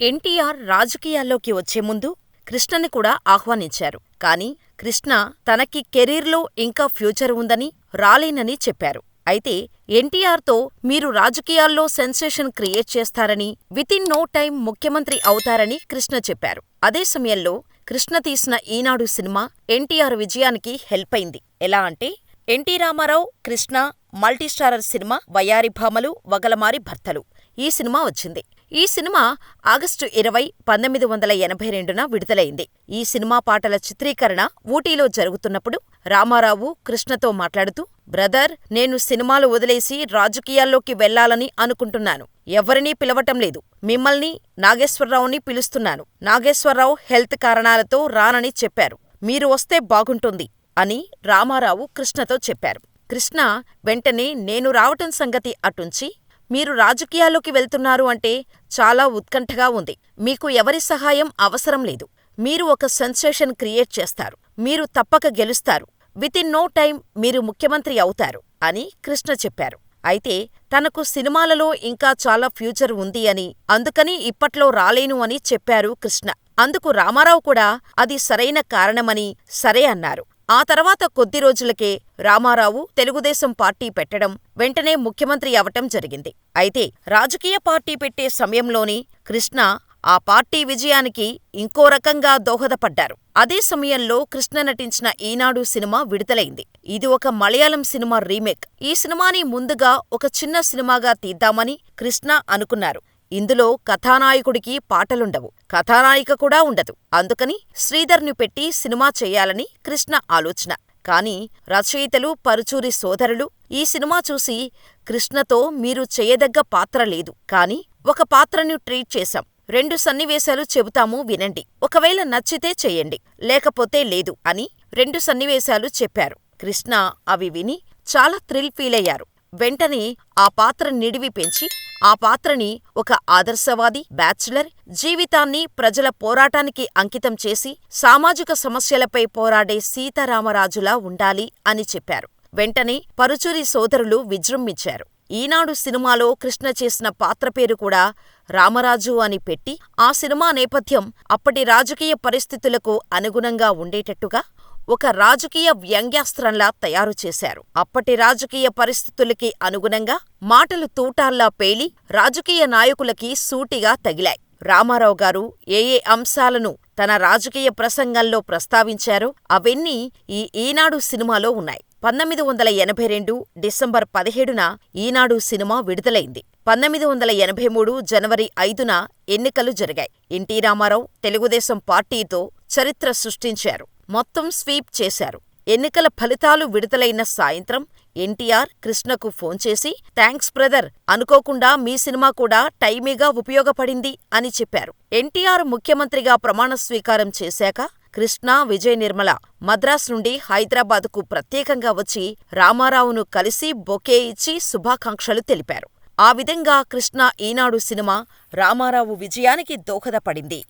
ఎన్టీఆర్ రాజకీయాల్లోకి వచ్చే ముందు కృష్ణని కూడా ఆహ్వానించారు. కానీ కృష్ణ తనకి కెరీర్లో ఇంకా ఫ్యూచర్ ఉందని, రాలేనని చెప్పారు. అయితే ఎన్టీఆర్తో మీరు రాజకీయాల్లో సెన్సేషన్ క్రియేట్ చేస్తారని, వితిన్ నో టైం ముఖ్యమంత్రి అవుతారని కృష్ణ చెప్పారు. అదే సమయంలో కృష్ణ తీసిన ఈనాడు సినిమా ఎన్టీఆర్ విజయానికి హెల్ప్ అయింది. ఎలా అంటే NT Ramarao, Krishna multistarrer cinema Vayyari Bhamalu, Vagalamari Bharthalu. ఈ సినిమా వచ్చింది. ఈ సినిమా ఆగస్టు ఇరవై, పంతొమ్మిది వందల ఎనభై రెండున విడుదలైంది. ఈ సినిమా పాటల చిత్రీకరణ ఊటీలో జరుగుతున్నప్పుడు రామారావు కృష్ణతో మాట్లాడుతూ బ్రదర్ నేను సినిమాలు వదిలేసి రాజకీయాల్లోకి వెళ్ళాలని అనుకుంటున్నాను. ఎవరినీ పిలవటం లేదు. మిమ్మల్ని, నాగేశ్వరరావుని పిలుస్తున్నాను. నాగేశ్వరరావు హెల్త్ కారణాలతో రానని చెప్పారు. మీరు వస్తే బాగుంటుంది అని రామారావు కృష్ణతో చెప్పారు. కృష్ణ వెంటనే నేను రావటం సంగతి అటుంచి మీరు రాజకీయాల్లోకి వెళ్తున్నారు అంటే చాలా ఉత్కంఠగా ఉంది. మీకు ఎవరి సహాయం అవసరం లేదు. మీరు ఒక సెన్సేషన్ క్రియేట్ చేస్తారు. మీరు తప్పక గెలుస్తారు. వితిన్ నో టైం మీరు ముఖ్యమంత్రి అవుతారు అని కృష్ణ చెప్పారు. అయితే తనకు సినిమాలలో ఇంకా చాలా ఫ్యూచర్ ఉంది అని, అందుకని ఇప్పట్లో రాలేను అని చెప్పారు కృష్ణ. అందుకు రామారావు కూడా అది సరైన కారణమని సరే అన్నారు. ఆ తర్వాత కొద్ది రోజులకే రామారావు తెలుగుదేశం పార్టీ పెట్టడం, వెంటనే ముఖ్యమంత్రి అవటం జరిగింది. అయితే రాజకీయ పార్టీ పెట్టే సమయంలోనే కృష్ణ ఆ పార్టీ విజయానికి ఇంకో రకంగా దోహదపడ్డారు. అదే సమయంలో కృష్ణ నటించిన ఈనాడు సినిమా విడుదలైంది. ఇది ఒక మలయాళం సినిమా రీమేక్. ఈ సినిమాని ముందుగా ఒక చిన్న సినిమాగా తీద్దామని కృష్ణ అనుకున్నారు. ఇందులో కథానాయకుడికి పాటలుండవు. కథానాయిక కూడా ఉండదు. అందుకని శ్రీధర్ని పెట్టి సినిమా చెయ్యాలని కృష్ణ ఆలోచన. కానీ రచయితలు పరుచూరి సోదరులు ఈ సినిమా చూసి కృష్ణతో మీరు చెయ్యదగ్గ పాత్ర లేదు. కానీ ఒక పాత్రను ట్రీట్ చేశాం. రెండు సన్నివేశాలు చెబుతాము వినండి. ఒకవేళ నచ్చితే చెయ్యండి. లేకపోతే లేదు అని రెండు సన్నివేశాలు చెప్పారు. కృష్ణ అవి విని చాలా థ్రిల్ ఫీలయ్యారు. వెంటనే ఆ పాత్ర నిడివి పెంచి ఆ పాత్రని ఒక ఆదర్శవాది, బ్యాచిలర్ జీవితాన్ని ప్రజల పోరాటానికి అంకితం చేసి సామాజిక సమస్యలపై పోరాడే సీతారామరాజులా ఉండాలి అని చెప్పారు. వెంటనే పరుచూరి సోదరులు విజృంభించారు. ఈనాడు సినిమాలో కృష్ణ చేసిన పాత్ర పేరు కూడా రామరాజు అని పెట్టి ఆ సినిమా నేపథ్యం అప్పటి రాజకీయ పరిస్థితులకు అనుగుణంగా ఉండేటట్టుగా ఒక రాజకీయ వ్యంగ్యాస్త్రంలా తయారు చేశారు. అప్పటి రాజకీయ పరిస్థితులకి అనుగుణంగా మాటలు తూటాల్లా పేలి రాజకీయ నాయకులకి సూటిగా తగిలాయి. రామారావు గారు ఏ ఏ అంశాలను తన రాజకీయ ప్రసంగంలో ప్రస్తావించారో అవన్నీ ఈ ఈనాడు సినిమాలో ఉన్నాయి. పంతొమ్మిది వందల ఎనభై రెండు డిసెంబర్ పదిహేడున ఈనాడు సినిమా విడుదలైంది. పంతొమ్మిది వందల ఎనభై మూడు జనవరి ఐదున ఎన్నికలు జరిగాయి. ఎన్టీ రామారావు తెలుగుదేశం పార్టీతో చరిత్ర సృష్టించారు. మొత్తం స్వీప్ చేశారు. ఎన్నికల ఫలితాలు విడుదలైన సాయంత్రం ఎన్టీఆర్ కృష్ణకు ఫోన్ చేసి థాంక్స్ బ్రదర్ అనుకోకుండా మీ సినిమా కూడా టైమీగా ఉపయోగపడింది అని చెప్పారు. ఎన్టీఆర్ ముఖ్యమంత్రిగా ప్రమాణ స్వీకారం చేశాక కృష్ణ, విజయ నిర్మల మద్రాస్ నుండి హైదరాబాద్కు ప్రత్యేకంగా వచ్చి రామారావును కలిసి బొకే ఇచ్చి శుభాకాంక్షలు తెలిపారు. ఆ విధంగా కృష్ణ ఈనాడు సినిమా రామారావు విజయానికి దోహదపడింది.